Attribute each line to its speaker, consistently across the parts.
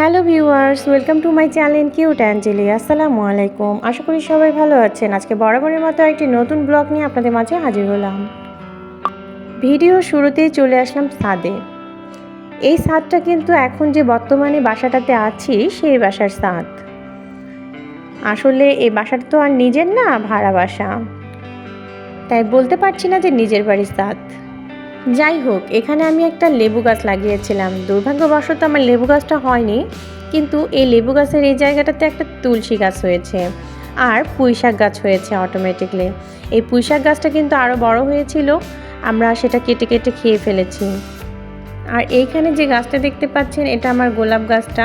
Speaker 1: Hello viewers, welcome to my channel cute Angeli. আসসালামু আলাইকুম। আশা করি সবাই ভালো আছেন। আজকে বরাবরের মতো একটি নতুন ব্লগ নিয়ে আপনাদের মাঝে হাজির হলাম। ভিডিও শুরুতেই চলে আসলাম ছাদে এই ছাদটা কিন্তু এখন যে বর্তমানে বাসাটাতে আছি, সেই বাসার ছাদ আসলে এই বাসাটা তো আর নিজের না, ভাড়া বাসা। তাই বলতে পারছি না যে নিজের বাড়ির ছাদ যাই হোক, এখানে আমি একটা লেবু গাছ লাগিয়েছিলাম। দুর্ভাগ্যবশত আমার লেবু গাছটা হয়নি, কিন্তু এই লেবু গাছের এই জায়গাটাতে একটা তুলসী গাছ হয়েছে আর পুঁইশাক গাছ হয়েছে অটোমেটিকলি এই পুঁইশাক গাছটা কিন্তু আরও বড় হয়েছিল, আমরা সেটা কেটে কেটে খেয়ে ফেলেছি। আর এইখানে যে গাছটা দেখতে পাচ্ছেন, এটা আমার গোলাপ গাছটা।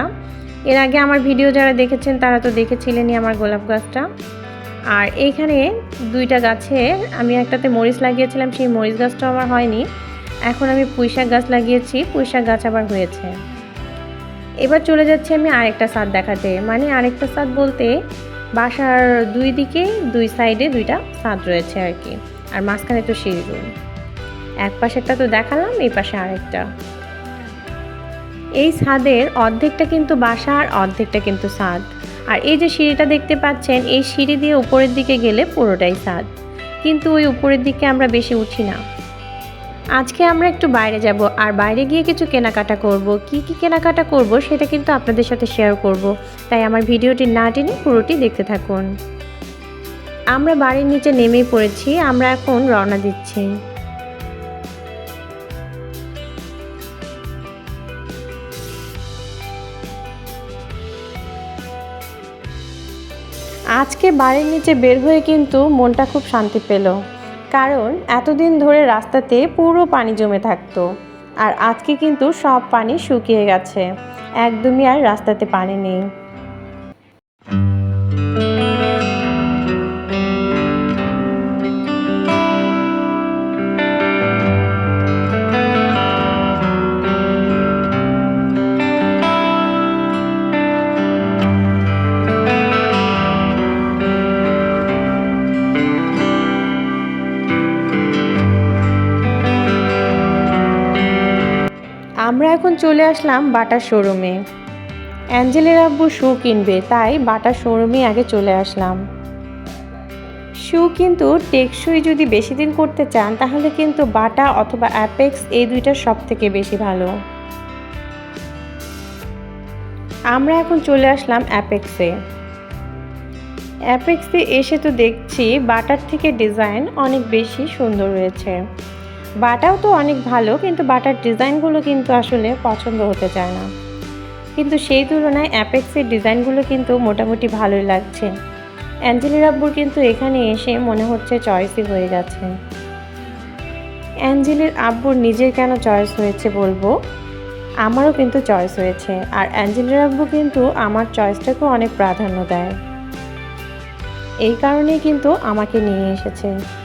Speaker 1: এর আগে আমার ভিডিও যারা দেখেছেন, তারা তো দেখেছিলেনই আমার গোলাপ গাছটা। আর এইখানে দুইটা গাছে আমি একটাতে মরিচ লাগিয়েছিলাম, সেই মরিচ গাছটা আমার হয়নি। এখন আমি পুঁইশাক গাছ লাগিয়েছি, পুঁইশাক গাছ আবার হয়েছে। এবার চলে যাচ্ছি আমি আরেকটা সাদ দেখাতে। মানে আরেকটা সাদ বলতে বাসার দুই দিকে, দুই সাইডে দুইটা সাদ রয়েছে আর কি। আর মাঝখানে তো সিঁড়ি রুম। এক পাশেরটা তো দেখালাম, এই পাশে আরেকটা। এই ছাদের অর্ধেকটা কিন্তু বাসা আর অর্ধেকটা কিন্তু ছাদ আর এই যে সিঁড়িটা দেখতে পাচ্ছেন, এই সিঁড়ি দিয়ে উপরের দিকে গেলে পুরোটাই ছাদ কিন্তু ওই উপরের দিকে আমরা বেশি উঠি না। আজকে আমরা একটু বাইরে যাব আর বাইরে গিয়ে কিছু কেনাকাটা করব। কি কি কেনাকাটা করব সেটা কিন্তু আপনাদের সাথে শেয়ার করব। তাই আমার ভিডিওটি না টেনে পুরোটি দেখতে থাকুন। আমরা বাড়ির নিচে নেমেই পড়েছি, আমরা এখন রওনা দিচ্ছি। আজকে বাড়ির নিচে বের হয়ে কিন্তু মনটা খুব শান্তি পেল। কারণ এতদিন ধরে রাস্তাতে পুরো পানি জমে থাকতো। আর আজকে কিন্তু সব পানি শুকিয়ে গেছে। একদমই আর রাস্তাতে পানি নেই। আমরা এখন চলে আসলাম বাটার শোরুমে। অ্যাঞ্জেলের আব্বু শু কিনবে, তাই বাটার শোরুমে আগে চলে আসলাম। শু কিন্তু টেকসই যদি বেশি দিন করতে চান, তাহলে কিন্তু বাটা অথবা অ্যাপেক্স এই দুইটা সব থেকে বেশি ভালো। আমরা এখন চলে আসলাম অ্যাপেক্সে। অ্যাপেক্সে এসে তো দেখছি বাটার থেকে ডিজাইন অনেক বেশি সুন্দর রয়েছে। বাটাও তো অনেক ভালো, কিন্তু বাটার ডিজাইনগুলো কিন্তু আসলে পছন্দ হতে চায় না। কিন্তু সেই তুলনায় অ্যাপেক্সের ডিজাইনগুলো কিন্তু মোটামুটি ভালোই লাগছে। অ্যাঞ্জেলির আব্বুর কিন্তু এখানে এসে মনে হচ্ছে চয়েসই হয়ে গেছে। অ্যাঞ্জেলির আব্বুর নিজের কেন চয়েস হয়েছে বলব? আমারও কিন্তু চয়েস হয়েছে, আর অ্যাঞ্জেলির আব্বু কিন্তু আমার চয়েসটাকেও অনেক প্রাধান্য দেয়। এই কারণেই কিন্তু আমাকে নিয়ে এসেছে।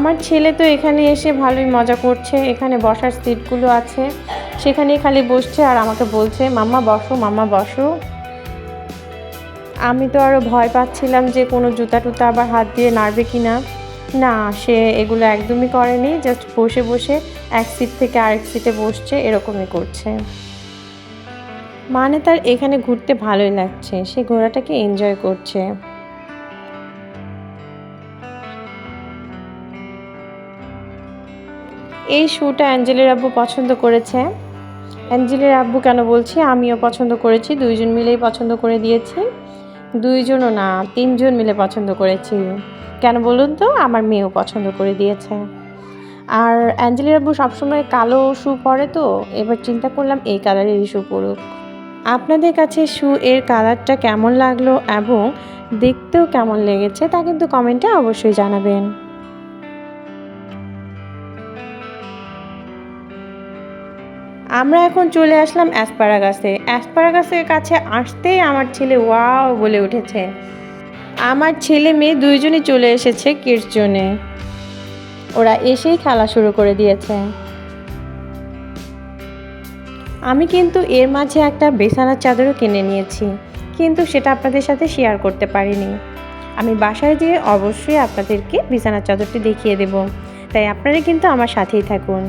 Speaker 1: আমার ছেলে তো এখানে এসে ভালোই মজা করছে, এখানে বসার সিটগুলো আছে, সেখানেই খালি বসছে আর আমাকে বলছে, মাম্মা বসো মাম্মা বসো। আমি তো আরও ভয় পাচ্ছিলাম যে কোনো জুতা টুতা আবার হাত দিয়ে নাড়বে কি না না সে এগুলো একদমই করেনি জাস্ট বসে বসে এক সিট থেকে আরেক সিটে বসছে, এরকমই করছে। মানে তার এখানে ঘুরতে ভালোই লাগছে, সে ঘোরাটাকে এনজয় করছে। এই শ্যুটা অ্যাঞ্জেলের আব্বু পছন্দ করেছে। অ্যাঞ্জেলের আব্বু কেন বলছি? আমিও পছন্দ করেছি, দুইজন মিলেই পছন্দ করে দিয়েছি। দুইজনও না, তিনজন মিলে পছন্দ করেছি। কেন বলুন তো? আমার মেয়েও পছন্দ করে দিয়েছে। আর অ্যাঞ্জেলের আব্বু সবসময় কালো শু পরে তো, এবার চিন্তা করলাম এই কালারেরই শু পরুক। আপনাদের কাছে শু এর কালারটা কেমন লাগল এবং দেখতেও কেমন লেগেছে তা কিন্তু কমেন্টে অবশ্যই জানাবেন। আমরা এখন চলে আসলাম অ্যাসপারাগাসে। অ্যাসপারাগাসের কাছে আসতেই আমার ছেলে ওয়াও বলে উঠেছে। আমার ছেলে মেয়ে দুইজনই চলে এসেছে কিডস ওরা এসেই খেলা শুরু করে দিয়েছে। আমি কিন্তু এর মাঝে একটা বেছানার চাদরও কিনে নিয়েছি, কিন্তু সেটা আপনাদের সাথে শেয়ার করতে পারিনি। আমি বাসায় যেয়ে অবশ্যই আপনাদেরকে বিছানার চাদরটি দেখিয়ে দেব। তাই আপনারা কিন্তু আমার সাথেই থাকুন।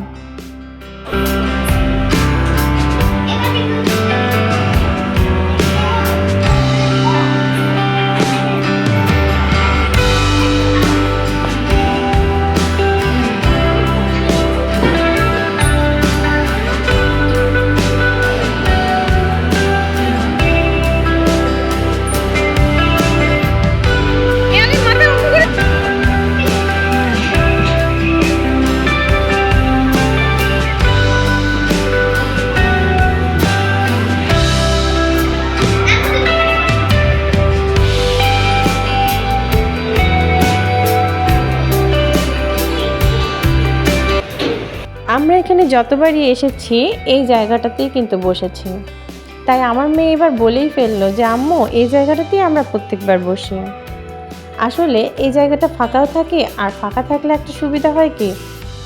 Speaker 1: এখানে যতবারই এসেছি, এই জায়গাটাতেই কিন্তু বসেছি। তাই আমার মেয়ে এবার বলেই ফেলল যে, আম্মু, এই জায়গাটাতেই আমরা প্রত্যেকবার বসি। আসলে এই জায়গাটা ফাঁকাও থাকে, আর ফাঁকা থাকলে একটা সুবিধা হয় কি?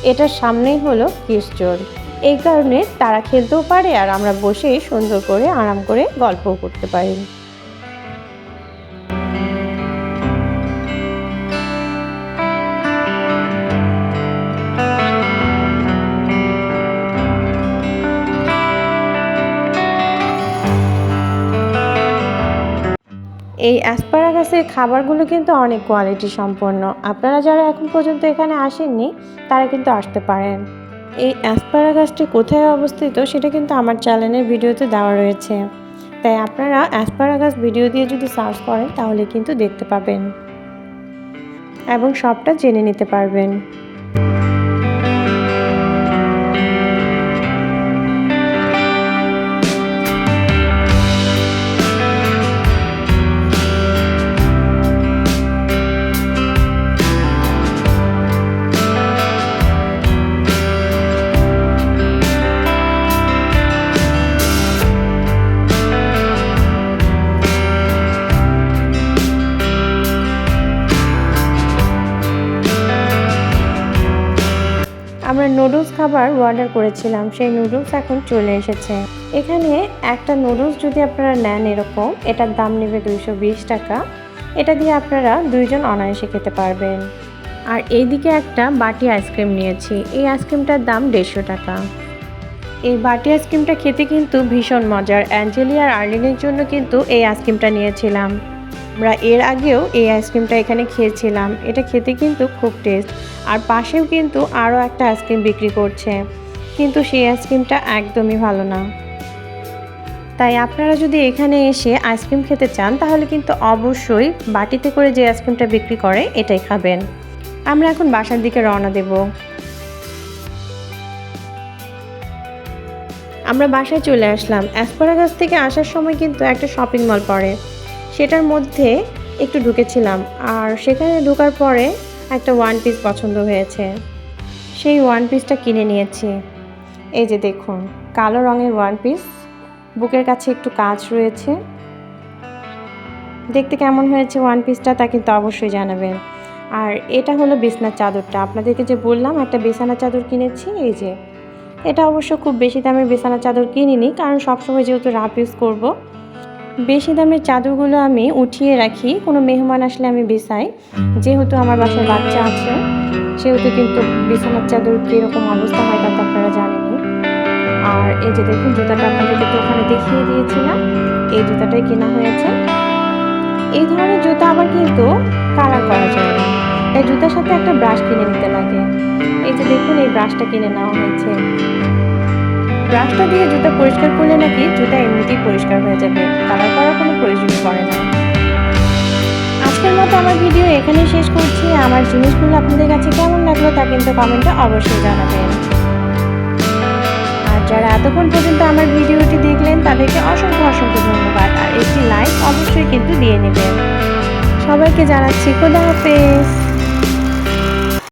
Speaker 1: এটার সামনেই হলো কিশোর। এই কারণে তারা খেলতেও পারে, আর আমরা বসে সুন্দর করে, আরাম করে গল্পও করতে পারি। এই অ্যাসপারাগাসের খাবারগুলো কিন্তু অনেক কোয়ালিটি সম্পন্ন। আপনারা যারা এখন পর্যন্ত এখানে আসেননি, তারা কিন্তু আসতে পারেন। এই অ্যাসপারাগাসটি কোথায় অবস্থিত সেটা কিন্তু আমার চ্যানেলের ভিডিওতে দেওয়া রয়েছে। তাই আপনারা অ্যাসপারাগাস ভিডিও দিয়ে যদি সার্চ করেন, তাহলে কিন্তু দেখতে পাবেন। এবং সবটা জেনে নিতে পারবেন। আমরা নুডলস খাবার অর্ডার করেছিলাম, সেই নুডলস এখন চলে এসেছে। এখানে একটা নুডলস যদি আপনারা নেন এরকম, এটার দাম নেবে দুইশো বিশ টাকা। এটা দিয়ে আপনারা দুইজন অনায়াসে খেতে পারবেন। আর এইদিকে একটা বাটি আইসক্রিম নিয়েছি, এই আইসক্রিমটার দাম দেড়শো টাকা। এই বাটি আইসক্রিমটা খেতে কিন্তু ভীষণ মজার। অ্যাঞ্জেলি আর আর্লিনের জন্য কিন্তু এই আইসক্রিমটা নিয়েছিলাম। আমরা এর আগেও এই আইসক্রিমটা এখানে খেয়েছিলাম। এটা খেতে কিন্তু খুব টেস্ট আর পাশেও কিন্তু আরও একটা আইসক্রিম বিক্রি করছে। কিন্তু সেই আইসক্রিমটা একদমই ভালো না। তাই আপনারা যদি এখানে এসে আইসক্রিম খেতে চান, তাহলে কিন্তু অবশ্যই বাটিতে করে যে আইসক্রিমটা বিক্রি করে, এটাই খাবেন। আমরা এখন বাসার দিকে রওনা দেব। আমরা বাসায় চলে আসলাম। অ্যাসপারাগাস থেকে আসার সময় কিন্তু একটা শপিং মল পড়ে। সেটার মধ্যে একটু ঢুকেছিলাম। আর সেখানে ঢোকার পরে একটা ওয়ান পিস পছন্দ হয়েছে। সেই ওয়ান পিসটা কিনে নিয়েছি। এই যে দেখুন, কালো রঙের ওয়ান পিস বুকের কাছে একটু কাজ রয়েছে। দেখতে কেমন হয়েছে ওয়ান পিসটা তা কিন্তু অবশ্যই জানাবেন। আর এটা হলো বিছনার চাদরটা। আপনাদেরকে যে বললাম, একটা বিছানা চাদর কিনেছি, এই যে। এটা অবশ্য খুব বেশি দামের বিছানা চাদর কিনিনি, কারণ সবসময় যেহেতু রাফ ইউজ করব বেশি দামের চাদরগুলো আমি উঠিয়ে রাখি, কোনো মেহমান আসলে আমি বিছাই। যেহেতু আমার বাসায় বাচ্চা আছে, সেহেতু কিন্তু বিছানার চাদর কীরকম অবস্থা হয় তা তো আপনারা জানেনই। আর এই যে দেখুন, জুতাটা আপনাদেরকে তো ওখানে দেখিয়ে দিয়েছিলাম, এই জুতাটাই কেনা হয়েছে। এই ধরনের জুতা আবার কিন্তু কালার করা যায় না। এই জুতার সাথে একটা ব্রাশ কিনে নিতে লাগে। এই যে দেখুন, এই ব্রাশটা কিনে নেওয়া হয়েছে। ব্রাশটা দিয়ে জুতা পরিষ্কার করলে নাকি জুতা এমনিতেই পরিষ্কার হয়ে যাবে? কালার করার কোনো প্রয়োজন পড়ে না। আজকের মতো আমার ভিডিও এখানেই শেষ করছি। আমার জিনিসগুলো আপনাদের কাছে কেমন লাগল তা কিন্তু কমেন্টে অবশ্যই জানাবেন। আর যারা এতক্ষণ পর্যন্ত আমার ভিডিওটি দেখলেন, তাদেরকে অসংখ্য অসংখ্য ধন্যবাদ। আর একটি লাইক অবশ্যই কিন্তু দিয়ে নেবেন। সবাইকে জানাচ্ছি, খোদা হাফেজ।